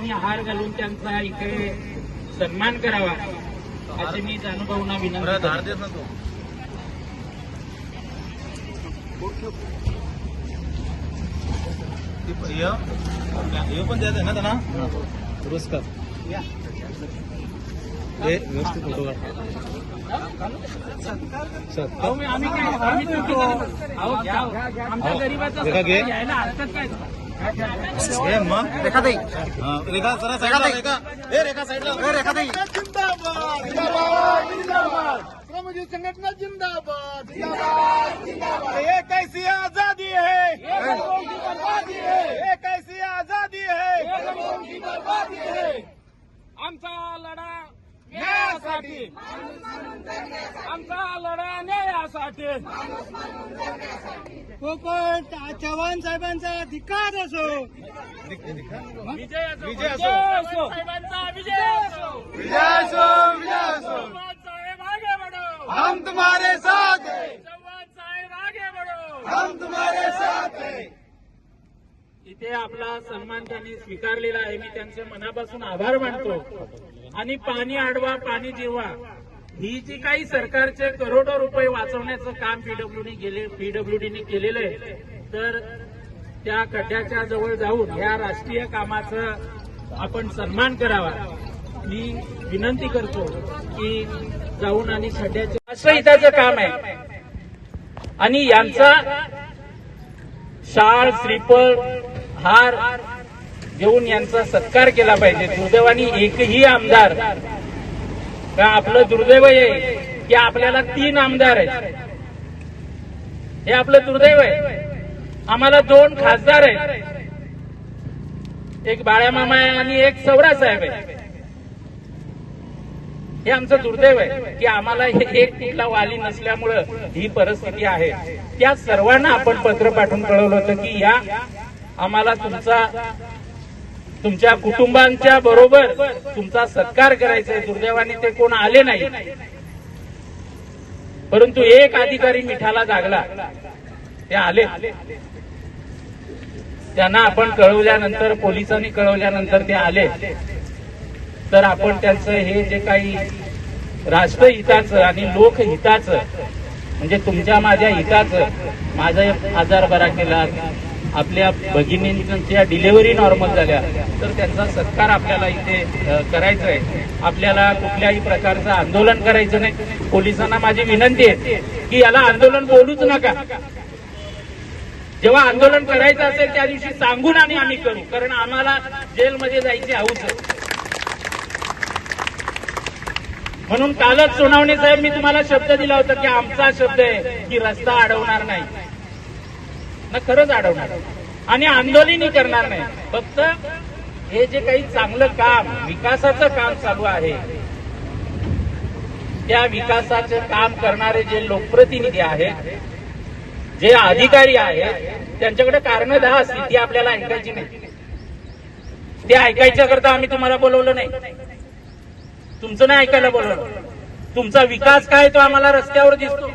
आणि हार घालून त्यांचा इकडे सन्मान करावा असे मी जानुभाऊंना विनंती हे पण द्यायचं ना त्यांना? पुरस्कार. हे व्यवस्थित फोटो काढ. आम्ही काय आम्ही हो. आमच्या अहो, गरीबाचा घ्यायला हरकत काय? हे रेखा ताई रेखा जरा साईडला रेखा. हे रेखा साईडला रेखा ताई जिंदाबाद जिंदाबाद जिंदाबाद. श्रमजीवी संघटना जिंदाबाद जिंदाबाद ये कैसी आजादी है ये कैसी आजादी है आमचा लढा न्यायासाठी आमचा लढा न्यायासाठी कोकण चव्हाण साहेबांचा अधिकार असो. विजय असो. विजय असो. विजय असो. साहेबांचा विजय असो. विजय असो विजय असो. चव्हाण साहेब आगे बढो. हम तुम्हारे साथ हैं। चव्हाण साहेब आगे बढो. हम तुम्हारे साथ हैं। इथे आपला सन्मान त्यांनी स्वीकारलेला आहे. मी त्यांचे मनापासून आभार मानतो. आणि पाणी अडवा पाणी जिरवा. ही जी काही सरकारचे करोडो रुपये वाचवण्याचं काम पीडब्ल्यूडी गेले पीडब्ल्यूडीने केलेलं आहे तर त्या खड्ड्याच्या जवळ जाऊन या राष्ट्रीय कामाचं आपण सन्मान करावा. मी विनंती करतो की जाऊन आणि खड्ड्याचं असं हिताचं काम आहे आणि यांचा शाळ श्रीफळ हार घेऊन यांचा सत्कार केला पाहिजे. दुर्दैवानी एकही आमदार का आपलं दुर्दैव आहे की आपल्याला तीन आमदार आहेत? हे आपलं दुर्दैव आहे. आम्हाला दोन खासदार आहेत. एक बाळ्यामामा आहे आणि एक सवरा साहेब आहे हे आमचं दुर्दैव आहे की आम्हाला हे एक कुठला वाली नसल्यामुळं ही परिस्थिती आहे. त्या सर्वांना आपण पत्र पाठवून कळवलं होतं की या आम्हाला तुमचा तुमच्या कुटुंबांच्या बरोबर तुमचा सत्कार करायचा आहे. दुर्दैवाने ते कोण आले नाही. परंतु एक अधिकारी मिठाला जागला. ते आले. त्यांना आपण कळवल्यानंतर पोलिसांनी कळवल्यानंतर ते आले. तर आपण त्यांचं हे जे काही राष्ट्रहिताचं आणि लोकहिताचं म्हणजे तुमच्या माझ्या हिताचं माझा आजार बरा केला आपल्या भगिनींच्या डिलेवरी नॉर्मल झाल्या तर त्यांचा सत्कार आपल्याला इथे करायचा आहे आपल्याला कुठल्याही प्रकारचं आंदोलन करायचं नाही. पोलिसांना माझी विनंती आहे की याला आंदोलन बोलूच नका. जेव्हा आंदोलन करायचं असेल त्या दिवशी सांगून आणि आम्ही करू कारण आम्हाला जेलमध्ये जायची हौस आहे. म्हणून कालच सोनावणे साहेब मी तुम्हाला शब्द दिला होता की आमचा शब्द आहे की रस्ता अडवणार नाही. ना खरंच अडवणार. आणि आंदोलनही करणार नाही. फक्त हे जे काही चांगलं काम विकासाचं काम चालू आहे त्या विकासाचं काम करणारे जे लोकप्रतिनिधी आहेत जे अधिकारी आहेत त्यांच्याकडे कारण दहा असतील ती आपल्याला ऐकायची नाही. ते ऐकायच्या करता आम्ही तुम्हाला बोलवलं नाही. तुमचं नाही ऐकायला बोलवलं. तुमचा विकास काय तो आम्हाला रस्त्यावर दिसतो.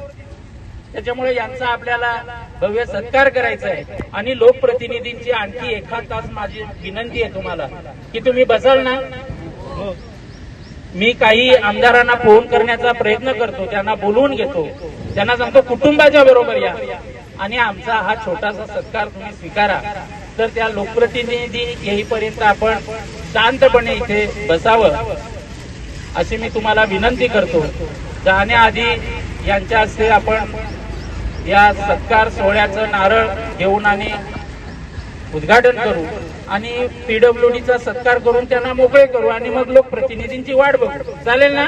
त्याच्यामुळे यांचा आपल्याला भव्य सत्कार करायचा आहे. आणि लोकप्रतिनिधींची आणखी एखाद तास माझी विनंती आहे तुम्हाला की तुम्ही बसाल ना. मी काही आमदारांना फोन करण्याचा प्रयत्न करतो त्यांना बोलवून घेतो. त्यांना सांगतो कुटुंबाच्या बरोबर या. आणि आमचा हा छोटासा सत्कार तुम्ही स्वीकारा. तर त्या लोकप्रतिनिधी येईपर्यंत आपण शांतपणे इथे बसावं अशी मी तुम्हाला विनंती करतो. जाण्याआधी यांच्या हस्ते आपण या सत्कार सोहळ्याचं नारळ घेऊन आणि उद्घाटन करू आणि पीडब्ल्यूडीचा सत्कार करून त्यांना मोकळे करू आणि मग लोकप्रतिनिधींची वाट बघू. चालेल ना?